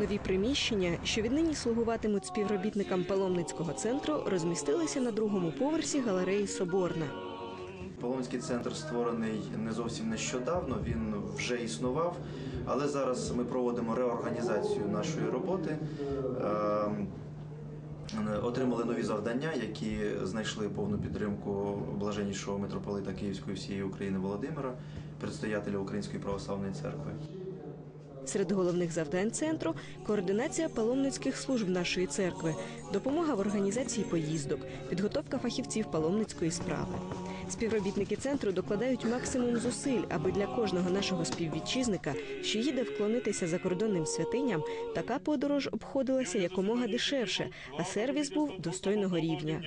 Нові приміщення, що віднині слугуватимуть співробітникам паломницького центру, розмістилися на другому поверсі галереї Соборна. Паломницький центр створений не зовсім нещодавно, він вже існував, але зараз ми проводимо реорганізацію нашої роботи. Ем, Отримали нові завдання, які знайшли повну підтримку блаженнішого митрополита Київської всієї України Володимира, предстоятеля Української православної церкви. Серед головних завдань центру координація паломницьких служб нашої церкви, допомога в організації поїздок, підготовка фахівців паломницької справи. Співробітники центру докладають максимум зусиль, аби для кожного нашого співвітчизника, що їде вклонитися закордонним святиням, така подорож обходилася якомога дешевше, а сервіс був достойного рівня.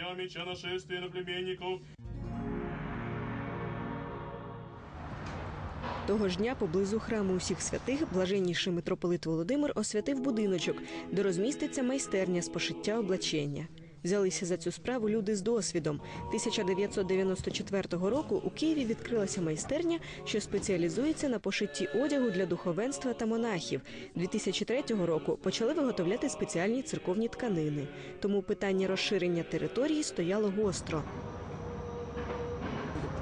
Того ж дня поблизу храму усіх святих блаженніший митрополит Володимир освятив будиночок, де розміститься майстерня з пошиття облачення. Взялися за цю справу люди з досвідом. 1994 року у Києві відкрилася майстерня, що спеціалізується на пошитті одягу для духовенства та монахів. 2003 року почали виготовляти спеціальні церковні тканини. Тому питання розширення території стояло гостро.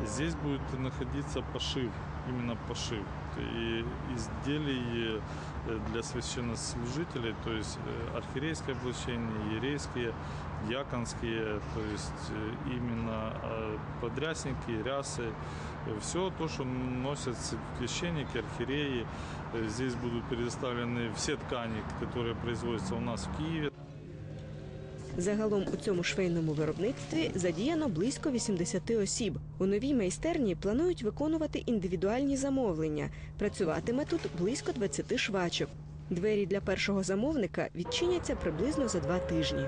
Здесь будет находиться пошив, именно пошив. И изделий э, для священнослужителей, то есть э, архиерейское облачение, ерейские, диаконские, то есть э, именно подрясники, рясы, все то, что носят священники, архиереи. Здесь будут предоставлены все ткани, которые производятся у нас в Киеве. Загалом у цьому швейному виробництві задіяно близько 80 осіб. У новій майстерні планують виконувати індивідуальні замовлення. Працюватиме тут близько 20 швачок. Двері для першого замовника відчиняться приблизно за два тижні.